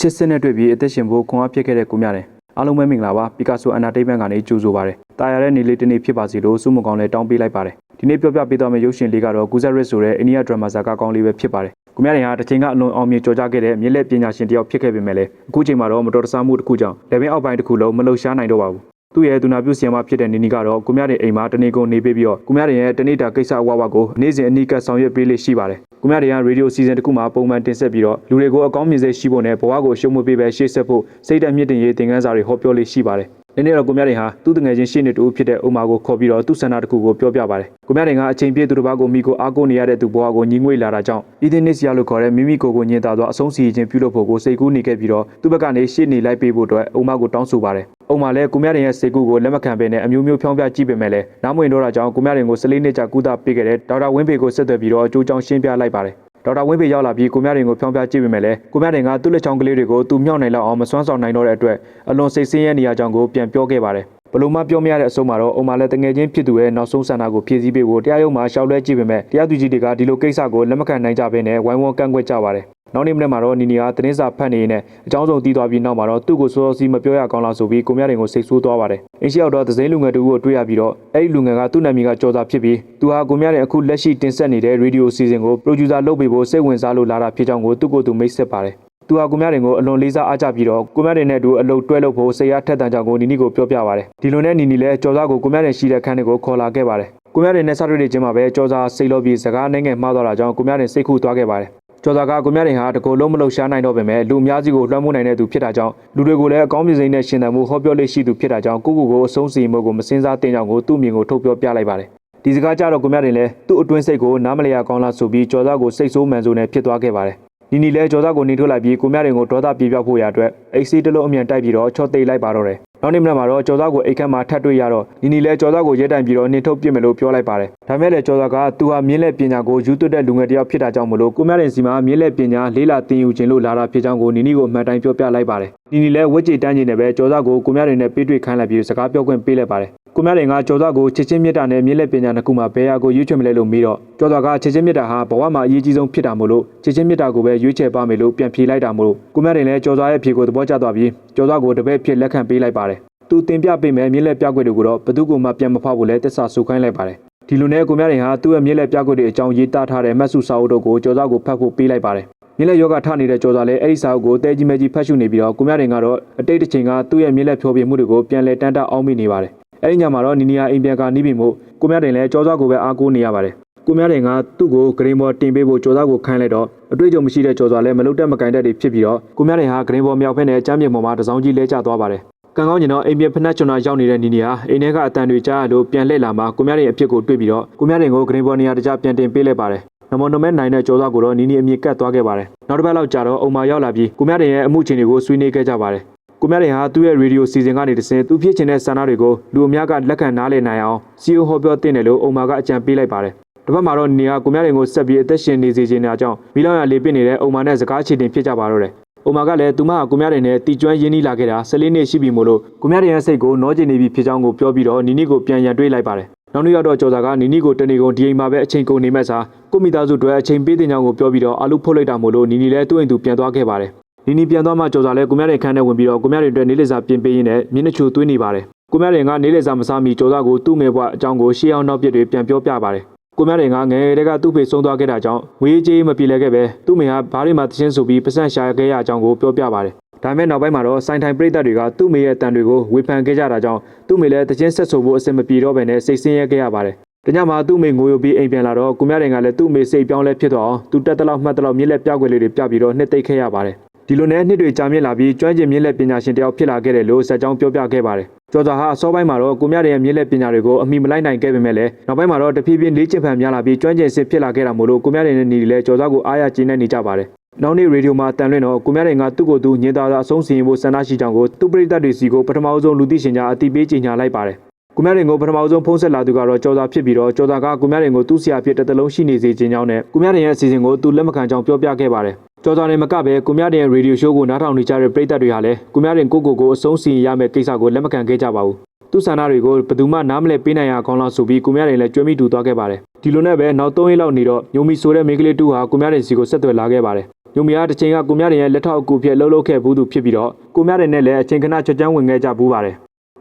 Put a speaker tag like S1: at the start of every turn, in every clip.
S1: အချစ်စစ်နဲ့တွေ့ပြီးအသက်ရှင်ဖို့ခွန်အားဖြစ်ခဲ့တဲ့ကိုမြတယ်အားလုံးပဲမင်္ဂလာပါပီကာဆိုအန်တာတိတ်မန့်ကနေကြိုဆိုပါရစေတာယာတဲ့နေ့လေးတစ်နေ့ဖြစ်ပါစီလို့စုမကောင်းလဲတောင်းပေးလိုက်ပါတယ်ဒီနေ့ပြောပြပေးသွားမယ့်ရုပ်ရှင်လေးကတော့ဂူဇက်ရစ်ဆိုတဲ့အိန္ဒိယဒရမာဇာကာကောင်းလေးပဲဖြစ်ပါတယ်ကိုမြတယ်ဟာတစ်ချိန်ကအလွန်အောင်မြင်ကြော်ကြားခဲ့တဲ့မြေလက်ပညာရှင်တစ်ယောက်ဖြစ်ခဲ့ပေမဲ့လည်းအခုချိန်မှာတော့မတော်တဆမှုတစ်ခုကြောင့်လေဘင်းအောက်ပိုင်းတစ်ခုလုံးမလှုပ်ရှားနိုင်တော့ပါဘူးသူ့ရဲ့သူနာပြုဆီယမဖြစ်တဲ့နီနီကတော့ကိုမြတဲ့အိမ်မှာတနေကုန်နေပေးပြီးတော့ကိုမြတဲ့ရဲ့တနေ့တာကိစ္စအဝဝကိုနေ့စဉ်အနီးကပ်ဆောင်ရွက်ပေးလေးရှိပါတယ်။ ကိုမြတဲ့ကရေဒီယိုစီဇန်တစ်ခုမှာပုံမှန်တင်ဆက်ပြီးတော့လူတွေကိုအကောင်းမြင်စေရှိဖို့နဲ့ဘဝကိုရှုံးမပေးပဲရှေ့ဆက်ဖို့စိတ်ဓာတ်မြင့်တင်ရေးသင်ခန်းစာတွေဟောပြောလေးရှိပါတယ်။ ဒီနေ့တော့ကိုမြတဲ့ဟာသူ့တငယ်ချင်းရှင်းနေတူဖြစ်တဲ့အိုမာကိုခေါ်ပြီးတော့သူ့ဆန္ဒတစ်ခုကိုပြောပြပါတယ်။ကိုမြတဲ့ကအချိန်ပြည့်သူတစ်ပါးကိုမိကိုအားကိုးနေရတဲ့သူဘဝကိုညီငွေလာတာကြောင့်ဤသည်နစ်စရာလို့ခေါ်တဲ့မိမိကိုယ်ကိုညင်သာသောအဆုံးစီခြင်းပြုလုပ်ဖို့ကိုစိတ်ကူးနေခဲ့ပြီးတော့သူ့ဘက်ကနေရှေ့နေလိုက်ပေးဖို့အတွက်အိုမာကိုတောင်းဆိုပါတယ်။အုံမှာလည်းကိုမြတဲ့ရဲ့စိတ်ကူးကိုလက်မခံဘဲနဲ့အမျိုးမျိုးဖြောင်းပြကြည့်ပေမဲ့လည်းနားမဝင်တော့တာကြောင့်ကိုမြတဲ့ကို14နှစ်ကြာကုသပေးခဲ့တဲ့ဒေါက်တာဝင်းပေကိုဆက်သွယ်ပြီးတော့အကျိုးကြောင့်ရှင်းပြလိုက်ပါတယ် ဒေါက်တာဝင်းပေရောက်လာပြီးကိုမြတဲ့ကိုဖြောင်းပြကြည့်ပေမဲ့လည်းကိုမြတဲ့ကသူ့လက်ချောင်းကလေးတွေကိုသူမြောက်နိုင်လောက်အောင်မစွမ်းဆောင်နိုင်တော့တဲ့အတွက်အလွန်စိတ်ဆင်းရဲနေရကြောင်းကိုပြန်ပြောခဲ့ပါတယ်ဘလို့မှပြောမရတဲ့အဆုံးမှာတော့အုံမှာလည်းတငယ်ချင်းဖြစ်သူရဲ့နောက်ဆုံးဆန္ဒကိုဖြည့်ဆည်းပေးဖို့တရားရုံးမှာရှောက်လဲကြည့်ပေမဲ့တရားသူကြီးတွေကဒီလိုကိစ္စကိုလက်မခံနိုင်ကြဘဲနဲ့ဝိုင်းဝန်းကန့်ကွက်ကြပါတယ် နောက်နေ့မနေ့မှာတော့နီနီကတင်းစာဖတ်နေနေအကြောင်းစုံတီးသွားပြီးနောက်မှာတော့သူ့ကိုစောစောစီးမပြောရကောင်းလားဆိုပြီးကိုမြရင်ကိုစိတ်ဆိုးသွားပါတယ်။အင်းရှိရောက်တော့သစိမ်းလူငယ်တူကိုတွေ့ရပြီးတော့အဲ့ဒီလူငယ်ကသူ့နာမည်ကကြော်စာဖြစ်ပြီးသူဟာကိုမြရင်အခုလက်ရှိတင်ဆက်နေတဲ့ရေဒီယိုစီစဉ်ကိုပရိုဂျူဆာလုပ်ပေးဖို့စိတ်ဝင်စားလို့လာတာဖြစ်ကြောင်းကိုသူ့ကိုယ်သူမိတ်ဆက်ပါတယ်။သူဟာကိုမြရင်ကိုအလွန်လေးစားအားကြပြီးတော့ကိုမြရင်နဲ့အတူအလုပ်တွဲလုပ်ဖို့စိတ်အားထက်သန်ကြောင်းကိုနီနီကိုပြောပြပါတယ်။ဒီလိုနဲ့နီနီလည်းကြော်စာကိုကိုမြရင်ရှိတဲ့ခန်းတွေကိုခေါ်လာခဲ့ပါတယ်။ကိုမြရင်နဲ့စတွေ့နေချင်းမှာပဲကြော်စာစိတ်လို့ပြီးစကားနိုင်ငယ်မှားသွားတာကြောင့်ကိုမြရင်စိတ်ခုသွားခဲ့ပါတယ်။ ကျော်သာကကိုမြရင်ဟာတကိုယ်လုံးမလှုပ်ရှားနိုင်တော့ပေမဲ့လူအများကြီးကိုလွှမ်းမိုးနိုင်တဲ့သူဖြစ်တာကြောင့်လူတွေကိုလည်းအကောင်းမြင်စိမ့်နဲ့ရှင်သန်မှုဟောပြောလေးရှိသူဖြစ်တာကြောင့်ကိုကိုကိုအဆုံးစီမှုကိုမစင်စားတင်ကြောင်ကိုသူ့မြင်ကိုထုတ်ပြောပြလိုက်ပါတယ်ဒီစကားကြတော့ကိုမြရင်လည်းသူ့အတွင်းစိတ်ကိုနားမလျာကောင်းလားဆိုပြီးကျော်သာကိုစိတ်ဆိုးမှန်ဆိုးနဲ့ဖြစ်သွားခဲ့ပါတယ်နီနီလည်းကျော်သားကိုနေထုတ်လိုက်ပြီးကိုမြရင်ကိုဒေါသပြေပြောက်ဖို့ရအတွက်အိတ်စီတလုံးအမြန်တိုက်ပြီးတော့ချော့သိမ်းလိုက်ပါတော့တယ်။ နောက်နေ့မနက်မှာတော့ကျော်သားကိုအိတ်ခမ်းမှာထပ်တွေ့ရတော့နီနီလည်းကျော်သားကိုရဲတိုင်ပြီးတော့နှင်ထုတ်ပြစ်မယ်လို့ပြောလိုက်ပါတယ်။ဒါမဲ့လည်းကျော်သားကသူဟာမြင်းလက်ပညာကိုယူသွတ်တဲ့လူငယ်တစ်ယောက်ဖြစ်တာကြောင့်မလို့ကိုမြရင်စီမှာမြင်းလက်ပညာလေးလာတင်ယူခြင်းလို့လာတာဖြစ်ကြောင်းကိုနီနီကိုအမှန်တိုင်းပြောပြလိုက်ပါတယ်။နီနီလည်းဝက်ကြည်တန်းကျင်နဲ့ပဲကျော်သားကိုကိုမြရင်နဲ့ပေးတွေ့ခိုင်းလိုက်ပြီးစကားပြောခွင့်ပေးလိုက်ပါတယ်။ ကိုမြရင်ကကျော်သားကိုချစ်ချင်းမြတ်တာနဲ့မြင်းလက်ပညာနှစ်ခုမှာဘယ်ဟာကိုရွေးချယ်မလဲလို့မေးတော့ကျော်သားကချစ်ချင်းမြတ်တာဟာဘဝမှာအရေးကြီးဆုံးဖြစ်တာမို့လို့ချစ်ချင်းမြတ်တာကိုပဲရွေးချယ်ပါမယ်လို့ပြန်ဖြေလိုက်တာမို့လို့ကိုမြရင်လည်းကျော်သားရဲ့ဖြေကိုသဘောကျသွားပြီးကျော်သားကိုတပည့်ဖြစ်လက်ခံပေးလိုက်ပါတယ်သူတင်ပြပေးမယ်မြင်းလက်ပြကွက်တွေကိုတော့ဘသူကမှပြန်မဖောက်ဘူးလဲတက်ဆာဆူခိုင်းလိုက်ပါတယ်ဒီလိုနဲ့ကိုမြရင်ဟာသူ့ရဲ့မြင်းလက်ပြကွက်တွေအကြောင်းရေးသားထားတဲ့မတ်စုစာအုပ်တို့ကိုကျော်သားကိုဖတ်ဖို့ပေးလိုက်ပါတယ်မြင်းလက်ယောဂထနေတဲ့ကျော်သားလည်းအဲ့ဒီစာအုပ်ကိုတဲကြီးမဲကြီးဖတ်ရှုနေပြီးတော့ကိုမြရင်ကတော့အတိတ်တစ်ချိန်ကသူ့ရဲ့မြင်းလက်ဖြောပြမှုတွေကိုပြန်လဲတန်းတအောင်မိနေပါတယ် အဲ့ဒီညမှာတော့နီနီယာအိမ်ပြန်ကနီးပြီမို့ကိုမြရင်လည်းကျော်သားကိုပဲအားကိုးနေရပါတယ်ကိုမြရင်ကသူ့ကိုဂရင်ဘော်တင်ပေးဖို့ကျော်သားကိုခိုင်းလိုက်တော့အတွေ့အကြုံမရှိတဲ့ကျော်သားလည်းမလုတ်တက်မကင်တက်တွေဖြစ်ပြီးတော့ကိုမြရင်ဟာဂရင်ဘော်မြောက်ဖက်နဲ့ကျမ်းမြေပေါ်မှာတစောင်းကြီးလဲကျသွားပါတယ်ကံကောင်းကျင်တော့အိမ်ပြန်ဖက်နှက်ချွန်တာရောက်နေတဲ့နီနီဟာအိမ်ထဲကအတန်တွေကြားရလို့ပြန်လှည့်လာမှကိုမြရင်အဖြစ်ကိုတွေ့ပြီးတော့ကိုမြရင်ကိုဂရင်ဘော်နေရာတကြားပြန်တင်ပေးလိုက်ပါတယ်နမနမဲနိုင်တဲ့ကြောသားကိုတော့နီနီအမြင့်ကတ်သွားခဲ့ပါတယ်နောက်တစ်ပတ်လောက်ကြာတော့အုံမာရောက်လာပြီးကိုမြရင်ရဲ့အမှုချင်းတွေကိုဆွေးနွေးခဲ့ကြပါတယ် ကိုမြရင်ဟာသူ့ရဲ့ရေဒီယိုစီစဉ်ကနေတဆင်သူဖြစ်ချင်တဲ့ဆန္ဒတွေကိုလူအများကလက်ခံနားလည်နိုင်အောင်စီယိုဟောပြောတင်တယ်လို့အုံမာကအကြံပေးလိုက်ပါတယ်တစ်ဖက်မှာတော့နေကကိုမြရင်ကိုဆက်ပြီးအသက်ရှင်နေစေခြင်းအကြောင်းမီလောင်ရလေးပစ်နေတဲ့အုံမာနဲ့စကားချေတင်ဖြစ်ကြပါတော့တယ်။အိုမာကလည်းသူမကကိုမြရင်နဲ့တီကျွမ်းရင်းနှီးလာခဲ့တာ14နှစ်ရှိပြီမို့လို့ကိုမြရင်ရဲ့စိတ်ကိုနောကျင်နေပြီဖြစ်ကြောင်းကိုပြောပြီးတော့နီနီကိုပြန်ရန်တွေးလိုက်ပါတယ်။နောက်နေ့ရောက်တော့ကျော်စာကနီနီကိုတနေကုန်ဒီအိမ်မှာပဲအချိန်ကုန်နေမဲ့စာကိုမိသားစုတွေအချိန်ပေးတဲ့ကြောင်းကိုပြောပြီးတော့အလူဖုတ်လိုက်တာမို့လို့နီနီလည်းသူ့အိမ်သူပြန်သွားခဲ့ပါတယ်။ နီနီပြန်သွားမှကျော်စာလည်းကိုမြရင်ခန်းထဲဝင်ပြီးတော့ကိုမြရင်အတွက်နေလေစာပြင်ပေးရင်းနဲ့မျက်နှာချိုသွေးနေပါတယ်။ကိုမြရင်ကနေလေစာမစားမီကျော်စာကိုသူ့ငယ်ဘွားအကြောင်းကိုရှေးအောင်နောက်ပြစ်တွေပြန်ပြောပြပါတယ်။ကိုမြရင်ကငယ်တဲ့ကသူ့ဖေဆုံးသွားခဲ့တာကြောင့်ဝေးကြေးမပြေလည်ခဲ့ပဲသူ့မိဟာဘားရီမှာတချင်းဆိုပြီးပစန့်ရှာခဲ့ရအကြောင်းကိုပြောပြပါတယ်။ဒါပေမဲ့နောက်ပိုင်းမှာတော့စိုင်းထိုင်ပြိတ္တတွေကသူ့မိရဲ့တန်တွေကိုဝေဖန်ခဲ့ကြတာကြောင့်သူ့မိလည်းတချင်းဆက်ဆိုဖို့အဆင်မပြေတော့ဘဲနဲ့စိတ်ဆင်းရဲခဲ့ရပါတယ်။တညမှာသူ့မိငိုယိုပြီးအိမ်ပြန်လာတော့ကိုမြရင်ကလည်းသူ့မိစိတ်ပြောင်းလဲဖြစ်သွားအောင်သူတက်တလောက်မှတ်တလောက်မြစ်လက်ပြကွယ်လေးတွေပြပြီးတော့နှစ်သိမ့်ခဲ့ရပါတယ်။ ဒီလိုနဲ့နှစ်တွေကြာမြင့်လာပြီးကျွမ်းကျင်မြင့်လက်ပညာရှင်တယောက်ဖြစ်လာခဲ့တယ်လို့ဇက်ကြောင်းပြောပြခဲ့ပါတယ်။ကျော်သာဟာအစောပိုင်းမှာတော့ကိုမြရရဲ့မြင့်လက်ပညာတွေကိုအမိမလိုက်နိုင်ခဲ့ပေမဲ့လည်းနောက်ပိုင်းမှာတော့တဖြည်းဖြည်းလေ့ကျင့်ဖန်များလာပြီးကျွမ်းကျင်စစ်ဖြစ်လာခဲ့တာမို့လို့ကိုမြရရဲ့နေလည်းကျော်သာကိုအားရကျေနပ်နေကြပါတယ်။နောက်နေ့ရေဒီယိုမှာတန်လွင့်တော့ကိုမြရင်ကသူ့ကိုယ်သူညင်သာသာအဆုံးစီရင်ဖို့ဆန္ဒရှိကြောင်းကိုသူ့ပရိသတ်တွေစီကိုပထမဆုံးလူသိရှင်ကြားအတိပေးကြေညာလိုက်ပါတယ်။ ကိုမြရင်ကိုပထမဆုံးဖုံးဆက်လာသူကတော့ကျော်သာဖြစ်ပြီးတော့ကျော်သာကကိုမြရင်ကိုသူ့ဆရာဖြစ်တစ်သလုံးရှိနေစေခြင်းကြောင့်နဲ့ကိုမြရင်ရဲ့အစီအစဉ်ကိုသူလက်မခံကြောင်းပြောပြခဲ့ပါတယ်။ကျော်တော်နေမကပဲကိုမြတဲ့ရေဒီယိုရှိုးကိုနားထောင်နေကြတဲ့ပရိသတ်တွေဟာလည်းကိုမြတဲ့ကိုကိုကိုအဆုံးစီရင်ရမယ့်ကိစ္စကိုလက်မခံခဲ့ကြပါဘူး။သူ့ဆန္ဒတွေကိုဘယ်သူမှနားမလဲပေးနိုင်ရအောင်ကောင်းလားဆိုပြီးကိုမြတဲ့လည်းကြွေးမိတူသွားခဲ့ပါတယ်။ဒီလိုနဲ့ပဲနောက်၃ရက်လောက်နေတော့ညိုမီဆိုတဲ့မိန်းကလေးတူဟာကိုမြတဲ့စီကိုဆက်သွယ်လာခဲ့ပါတယ်။ညိုမီကတစ်ချိန်ကကိုမြတ်ရင်ရဲ့လက်ထောက်အကူဖြစ်လှုပ်လှုပ်ခဲ့ဘူးသူဖြစ်ပြီးတော့ကိုမြတ်ရင်နဲ့လည်းအချိန်ခဏချွတ်ချမ်းဝင်ခဲ့ကြဘူးပါတယ်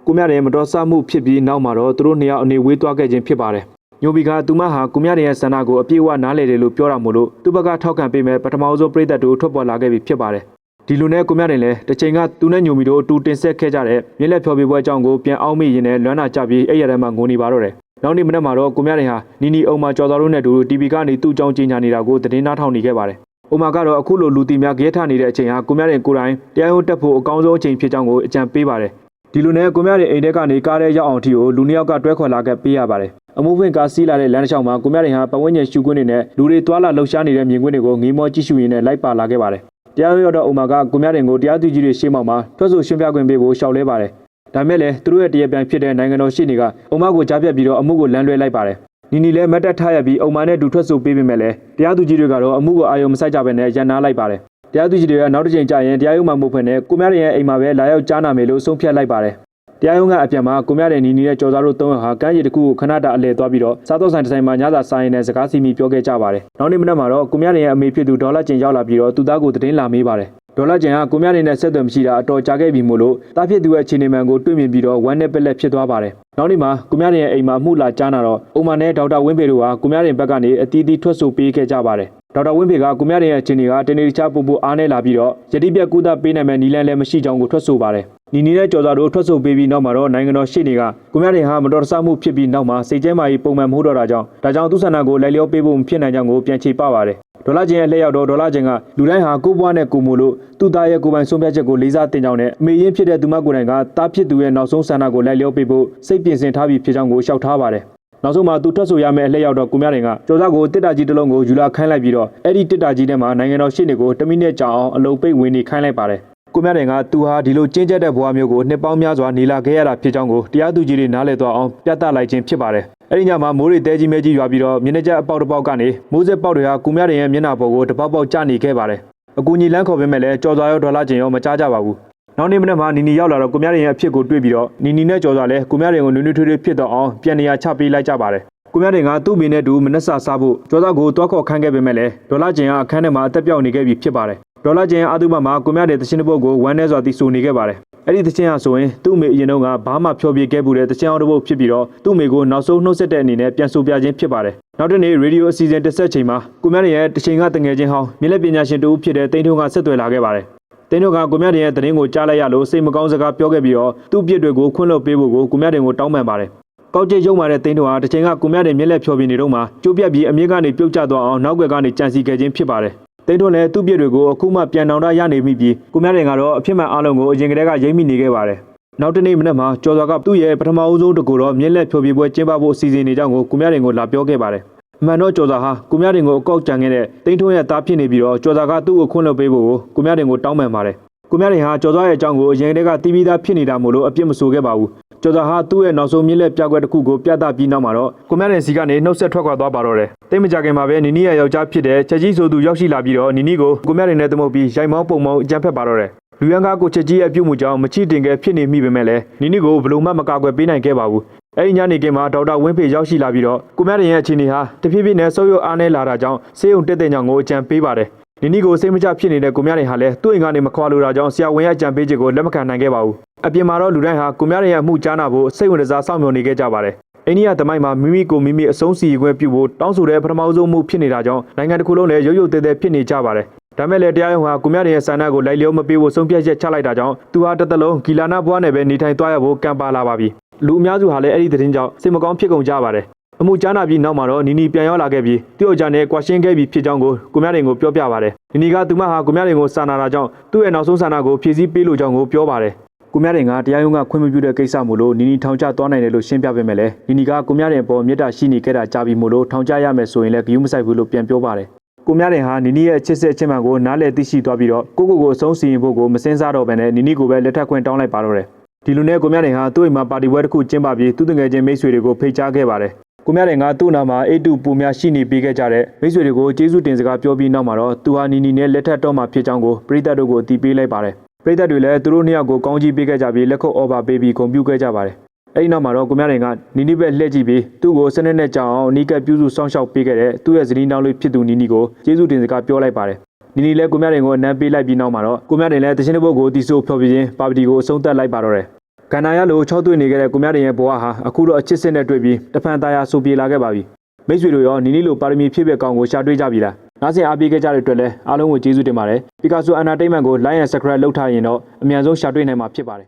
S1: ကိုမြတ်ရင်မတော်ဆမှုဖြစ်ပြီးနောက်မှာတော့သူတို့နှစ်ယောက်အနေဝေးသွားခဲ့ခြင်းဖြစ်ပါတယ်ညိုမီကသူမဟာကိုမြတ်ရင်ရဲ့ဆန္ဒကိုအပြည့်အဝနားလည်တယ်လို့ပြောတာမို့လို့သူ့ဘက်ကထောက်ခံပေးမဲ့ပထမဆုံးပြည်သက်တို့ထွက်ပေါ်လာခဲ့ပြီဖြစ်ပါတယ်ဒီလိုနဲ့ကိုမြတ်ရင်လည်းတစ်ချိန်ကသူနဲ့ညိုမီတို့အတူတင်ဆက်ခဲ့ကြတဲ့မြက်လက်ဖြော်ပြပွဲအကြောင်းကိုပြန်အောင်မိရင်လည်းလွမ်းနာကြပြီးအဲ့ရတဲ့မှာငိုနေပါတော့တယ်နောက်နေ့မနက်မှာတော့ကိုမြတ်ရင်ဟာနီနီအုံမှာကြော်တော်တို့နဲ့အတူ TV ကနေသူ့အကြောင်းကြီးညာနေတာကိုသတင်းနှားထောင်နေခဲ့ပါတယ်။အိုမာကတော့အခုလိုလူတီများကြဲထနေတဲ့အချိန်ဟာကိုမြတ်ရင်ကိုယ်တိုင်တရားရုံးတက်ဖို့အကောင်းဆုံးအချိန်ဖြစ်ကြောင်းကိုအကြံပေးပါတယ်။ ဒီလိုနဲ့ကိုမြတ်ရင်အိမ်ထဲကနေကားထဲရောက်အောင်ထီကိုလူနှစ်ယောက်ကတွဲခေါ်လာခဲ့ပေးရပါတယ်။အမှုဖွင့်ကားစီးလာတဲ့လမ်းတစ်လျှောက်မှာကိုမြတ်ရင်ဟာပဝန်းကျင်ရှူခွင်းတွေနဲ့လူတွေတွာလာလှုပ်ရှားနေတဲ့မြင်ကွင်းတွေကိုငေးမောကြည့်ရှုရင်းနဲ့လိုက်ပါလာခဲ့ပါတယ်။တရားရုံးရောက်တော့အိုမာကကိုမြတ်ရင်ကိုတရားသူကြီးတွေရှေ့မှောက်မှာထွက်ဆိုရှင်းပြခွင့်ပေးဖို့ရှောက်လဲပါတယ်။ဒါမဲ့လည်းသူတို့ရဲ့တရားပြန်ဖြစ်တဲ့နိုင်ငံတော်ရှေ့နေကအုံမကိုကြားပြတ်ပြီးတော့အမှုကိုလမ်းလွှဲလိုက်ပါတယ်။နီနီလည်းမတ်တက်ထားရပြီးအုံမနဲ့ဒူထွက်ဆိုပေးပေမဲ့လည်းတရားသူကြီးတွေကတော့အမှုကိုအာရုံမစိုက်ကြဘဲနဲ့ရန်နာလိုက်ပါတယ်။ တရားသူကြီးတွေကနောက်တစ်ချိန်ကြာရင်တရားရုံးမှာမဟုတ်ဘဲနဲ့ကိုမြရရဲ့အိမ်မှာပဲလာရောက်ကြားနာမယ်လို့ဆုံးဖြတ်လိုက်ပါတယ်။တရားရုံးကအပြန်မှာကိုမြရနီနီနဲ့ကျော်သားတို့သုံးယောက်ဟာကမ်းရည်တစ်ခုကိုခဏတာအလဲသွားပြီးတော့စားတော့ဆိုင်တစ်ဆိုင်မှာညစာစားရင်လည်းစကားစီမီပြောခဲ့ကြပါတယ်။နောက်နေ့မနက်မှာတော့ကိုမြရရဲ့အမေဖြစ်သူဒေါ်လာကျင်ရောက်လာပြီးတော့သူသားကိုသတင်းလာမေးပါတယ်။ဒေါ်လာကျန်ကကိုမြရနဲ့ဆက်သွယ်မရှိတာအတော်ကြာခဲ့ပြီမို့လို့တားဖြစ်သူရဲ့အခြေအနေမှန်ကိုတွေ့မြင်ပြီးတော့ဝမ်းနဲ့ပက်လက်ဖြစ်သွားပါတယ်။နောက်နေ့မှာကိုမြရရဲ့အိမ်မှာအမှုလာကြားနာတော့အုံမနဲ့ဒေါက်တာဝင်းပေတို့ဟာကိုမြရဘက်ကနေအတီးတီးထွက်ဆိုပေးခဲ့ကြပါတယ်။ ဒေါက်တာဝင်းပေကကိုမြရရဲ့အခြေအနေကတနေ့တခြားပို့ပို့အားနေလာပြီးတော့ယတိပြက်ကူတာပေးနိုင်မဲ့နီလန်လည်းမရှိကြောင်းကိုထွက်ဆိုပါတယ်။နီနီနဲ့ကျော်စာတို့ထွက်ဆိုပေးပြီးနောက်မှာတော့နိုင်ငံတော်ရှေ့နေကကိုမြရဟာမတော်တဆမှုဖြစ်ပြီးနောက်မှာစိတ်ကျဲမာရေးပုံမှန်မဟုတ်တော့တာကြောင့်ဒါကြောင့်သူ့ဆန္ဒကိုလိုက်လျောပေးဖို့မဖြစ်နိုင်ကြောင်းကိုပြန်ချေပပါတယ်။ဒေါ်လာချင်းရဲ့လက်ရောက်တော့ဒေါ်လာချင်းကလူတိုင်းဟာကိုယ့်ဘဝနဲ့ကိုယ်မို့လို့သူ့သားရဲ့ကိုယ်ပိုင်ဆုံးဖြတ်ချက်ကိုလေးစားတင်ကြောင်းနဲ့အမေရင်းဖြစ်တဲ့သူမကိုယ်တိုင်ကတားဖြစ်သူရဲ့နောက်ဆုံးဆန္ဒကိုလိုက်လျောပေးဖို့စိတ်ပြင်ဆင်ထားပြီးဖြစ်ကြောင်းကိုရှောက်ထားပါတယ်။ နောက်ဆုံးမှာသူထွက်ဆိုရမယ့်အလှည့်ရောက်တော့ကိုမြရင်ကကျော်စားကိုတစ်တာကြီးတစ်လုံးကိုယူလာခိုင်းလိုက်ပြီးတော့အဲ့ဒီတစ်တာကြီးထဲမှာနိုင်ငံတော်ရှေ့နေကို10မိနစ်ကြာအောင်အလုံးပိတ်ဝင်နေခိုင်းလိုက်ပါတယ်။ကိုမြရင်ကသူဟာဒီလိုကျင်းကျက်တဲ့ဘဝမျိုးကိုနှစ်ပေါင်းများစွာနေလာခဲ့ရတာဖြစ်ကြောင်းကိုတရားသူကြီးတွေနားလည်သွားအောင်ပြသလိုက်ခြင်းဖြစ်ပါတယ်။အဲ့ဒီညမှာမိုးတွေတဲကြီးမဲကြီးရွာပြီးတော့မျက်နှာကျအပေါက်တစ်ပေါက်ကနေမိုးစက်ပေါက်တွေဟာကိုမြရင်ရဲ့မျက်နှာပေါ်ကိုတစ်ပေါက်ပေါက်ကျနေခဲ့ပါတယ်။အကူကြီးလမ်းခေါ်ပေးမဲ့လဲကြော်သွားရောဒေါ်လာကျင်ရောမကြားကြပါဘူး။ နောက်နေ့မနေ့မှာနီနီရောက်လာတော့ကိုမြရင်ရဲ့အဖြစ်ကိုတွေ့ပြီးတော့နီနီနဲ့ကြော်သွားလဲကိုမြရင်ကိုနွေးနွေးထွေးထွေးဖြစ်တော့အောင်ပြန်နေရာချပေးလိုက်ကြပါတယ်။ကိုမြရင်ကသူ့မိနဲ့တူမနှက်ဆာစားဖို့ကြော်သားကိုတွားခေါ်ခိုင်းခဲ့ပေမဲ့လဲဒေါ်လာကျင်ကအခန်းထဲမှာအသက်ပြောက်နေခဲ့ပြီဖြစ်ပါတယ်။ဒေါ်လာကျင်အာသူမမှာကိုမြတဲ့တခြင်းတစ်ပုတ်ကိုဝမ်းနေစွာတီးဆူနေခဲ့ပါတယ်။အဲ့ဒီတခြင်းဟာဆိုရင်သူ့မိအရင်တုန်းကဘာမှဖြောပြခဲ့မှုတဲ့တခြင်းအောင်တစ်ပုတ်ဖြစ်ပြီးတော့သူ့မိကိုနောက်ဆုံးနှုတ်ဆက်တဲ့အနေနဲ့ပြန်ဆိုပြခြင်းဖြစ်ပါတယ်။နောက်တစ်နေ့ရေဒီယိုအစီအစဉ်တစ်ဆက်ချိန်မှာကိုမြရဲ့တခြင်းကတငယ်ချင်းဟောင်းမြေလက်ပညာရှင်တူဖြစ်တဲ့တိန်းထုံးကဆက်သွယ်လာခဲ့ပါတယ်။ တင်းတို့ကကိုမြတင်ရဲ့တရင်ကိုကြားလိုက်ရလို့စိတ်မကောင်းစကားပြောခဲ့ပြီးတော့သူ့ပြစ်တွေကိုခွင့်လွှတ်ပေးဖို့ကိုကိုမြတင်ကိုတောင်းပန်ပါတယ်။ကောက်ကျရုံမာတဲ့တင်းတို့ဟာတစ်ချိန်ကကိုမြတင်မျက်လက်ဖြောပြီးနေတော့မှကျိုးပြက်ပြီးအမြင့်ကနေပြုတ်ကျသွားအောင်နောက်ွယ်ကနေကြံစီခဲ့ခြင်းဖြစ်ပါတယ်။တင်းတို့လည်းသူ့ပြစ်တွေကိုအခုမှပြန်တောင်တရနေမိပြီးကိုမြတင်ကတော့အဖြစ်မှန်အလုံးကိုအရင်ကတည်းကရိမ့်မိနေခဲ့ပါတယ်။နောက်တနေ့မနက်မှာကျော်စွာကသူ့ရဲ့ပထမအဦးဆုံးတကူတော့မျက်လက်ဖြောပြပွဲကျင်းပဖို့အစီအစဉ်နေကြောင်းကိုကိုမြတင်ကိုလာပြောခဲ့ပါတယ်။ မှန်တော့ကျော်စာဟာကိုမြတင်ကိုအကောက်ကြံခဲ့တဲ့တိန်းထွန်းရဲ့သားဖြစ်နေပြီးတော့ကျော်စာကသူ့ကိုခွင့်လွှတ်ပေးဖို့ကိုကိုမြတင်ကိုတောင်းပန်ပါတယ်။ကိုမြတင်ဟာကျော်စွာရဲ့အကြောင်းကိုအရင်တည်းကတီးပြီးသားဖြစ်နေတာမို့လို့အပြစ်မဆိုခဲ့ပါဘူး။ကျော်စွာဟာသူ့ရဲ့နောက်ဆုံးမြင့်လက်ပြကွက်တစ်ခုကိုပြသပြီးနောက်မှာတော့ကိုမြတင်စီကနေနှုတ်ဆက်ထွက်ခွာသွားပါတော့တယ်။တိတ်မကြခင်မှာပဲနီနီရဲ့ယောက်ျားဖြစ်တဲ့ချက်ကြီးဆိုသူရောက်ရှိလာပြီးတော့နီနီကိုကိုမြတင်နဲ့သမုတ်ပြီးရိုက်မောင်းပုံမောင်းအကြမ်းဖက်ပါတော့တယ်။လူရန်ကားကိုချက်ကြီးရဲ့အပြုတ်မှုကြောင့်မချီတင်ခဲ့ဖြစ်နေမိပေမဲ့လည်းနီနီကိုဘလို့မှမကာကွယ်ပေးနိုင်ခဲ့ပါဘူး။ အဲဒီညနေခင်းမှာဒေါက်တာဝင်းဖေရောက်ရှိလာပြီးတော့ကိုမြတင်ရဲ့အခြေအနေဟာတဖြည်းဖြည်းနဲ့ဆုပ်ယုပ်အားနည်းလာတာကြောင့်ဆေးရုံတက်တဲ့ညောင်ကိုအကြံပေးပါတယ်။နီနီကိုစိတ်မချဖြစ်နေတဲ့ကိုမြတင်ဟာလည်းသူ့အိမ်ကနေမခွာလို့တာကြောင့်ဆရာဝန်ရဲ့အကြံပေးချက်ကိုလက်မခံနိုင်ခဲ့ပါဘူး။အပြင်မှာတော့လူတိုင်းဟာကိုမြတင်ရဲ့အမှုကြားနာဖို့စိတ်ဝင်စားစောင့်မျှော်နေခဲ့ကြပါတယ်။အိန္ဒိယသမိုင်းမှာမိမိကိုမိမိအဆုံးစီရင်ခွင့်ပြုဖို့တောင်းဆိုတဲ့ပထမဆုံးမှုဖြစ်နေတာကြောင့်နိုင်ငံတစ်ခုလုံးလည်းရုပ်ရုပ်သေးသေးဖြစ်နေကြပါတယ်။ဒါမဲ့လည်းတရားရုံးဟာကိုမြတဲ့ရဲ့ဆန္ဒကိုလိုက်လျောမပေးဖို့ဆုံးဖြတ်ချက်ချလိုက်တာကြောင့်သူဟာတစ်သက်လုံးဂီလာနာဘွားနဲ့ပဲနေထိုင်သွားရဖို့ကံပါလာပါပြီ။ လူအများစုဟာလည်းအဲ့ဒီသတင်းကြောင့်စိတ်မကောင်းဖြစ်ကုန်ကြပါတယ်။အမှုကြားနာပြီးနောက်မှာတော့နီနီပြန်ရောက်လာခဲ့ပြီးသူ့အကြံနဲ့ကွာရှင်းခဲ့ပြီးဖြစ်ကြောင်းကိုကိုမြတဲ့ကိုပြောပြပါတယ်။နီနီကသူမဟာကိုမြတဲ့ကိုစာနာတာကြောင့်သူ့ရဲ့နောက်ဆုံးဆန္ဒကိုဖြည့်ဆည်းပေးလို့ကြောင်းကိုပြောပါတယ်။ကိုမြတဲ့ကတရားရုံးကခွင့်မပြုတဲ့ကိစ္စမို့လို့နီနီထောင်ချသွားနိုင်တယ်လို့ရှင်းပြပေးမယ်လေ။နီနီကကိုမြတဲ့အပေါ်မေတ္တာရှိနေခဲ့တာကြားပြီးမို့လို့ထောင်ချရမယ်ဆိုရင်လည်းဂရုမစိုက်ဘူးလို့ပြန်ပြောပါတယ်။ကိုမြတဲ့ဟာနီနီရဲ့အချစ်ဆက်အချစ်မှန်ကိုနားလည်သိရှိသွားပြီးတော့ကိုကိုကိုအဆုံးစီရင်ဖို့ကိုမစင်စားတော့ဘဲနဲ့နီနီကိုပဲလက်ထပ်ခွင့်တောင်းလိုက်ပါတော့တယ်။ ဒီလိုနဲ့ကိုမြတဲ့ဟာသူ့အိမ်မှာပါတီပွဲတစ်ခုကျင်းပပြီးသူ့တငယ်ချင်းမိတ်ဆွေတွေကိုဖိတ်ကြားခဲ့ပါတယ်။ကိုမြတဲ့ကသူ့နာမှာအိတ်တူပူများရှိနေပေးခဲ့ကြတဲ့မိတ်ဆွေတွေကိုကျေးဇူးတင်စကားပြောပြီးနောက်မှာတော့သူဟာနီနီနဲ့လက်ထပ်တော့မှဖြစ်ကြောင်းကိုပရိသတ်တို့ကိုအတည်ပြုလိုက်ပါတယ်။ပရိသတ်တွေလည်းသူတို့နှစ်ယောက်ကိုကောင်းကြီးပေးခဲ့ကြပြီးလက်ခုပ်အော်ဘာပေးပြီးဂုဏ်ပြုခဲ့ကြပါတယ်။အဲဒီနောက်မှာတော့ကိုမြတဲ့ကနီနီဘက်လှည့်ကြည့်ပြီးသူ့ကိုစနစ်နဲ့ကြောင်အောင်အနီးကပ်ပြုစုစောင့်ရှောက်ပေးခဲ့တဲ့သူ့ရဲ့ဇနီးနောင်လေးဖြစ်သူနီနီကိုကျေးဇူးတင်စကားပြောလိုက်ပါတယ်။နီနီလည်းကိုမြတင်ကိုအနမ်းပေးလိုက်ပြီးနောက်မှာတော့ကိုမြတင်လည်းတခြင်းတစ်ပုတ်ကိုတီဆိုဖျော်ပြခြင်းပါပတီကိုအဆုံးသတ်လိုက်ပါတော့တယ် ကန္နာရလို၆တွေ့နေခဲ့တဲ့ကိုမြတင်ရဲ့ဘဝဟာအခုတော့အချစ်စစ်နဲ့တွေ့ပြီးတဖန်သားရဆူပြေလာခဲ့ပါပြီမိတ်ဆွေတို့ရောနီနီလိုပါရမီဖြည့်ပြက်ကောင်ကိုရှာတွေ့ကြပြီလားနားဆင်အားပေးခဲ့ကြတဲ့အတွက်လည်းအားလုံးကိုကျေးဇူးတင်ပါတယ်ပီကာဆိုအန်နာတိတ်မန်ကို like and subscribe လုပ်ထားရင်တော့အမြန်ဆုံးရှာတွေ့နိုင်မှာဖြစ်ပါတယ်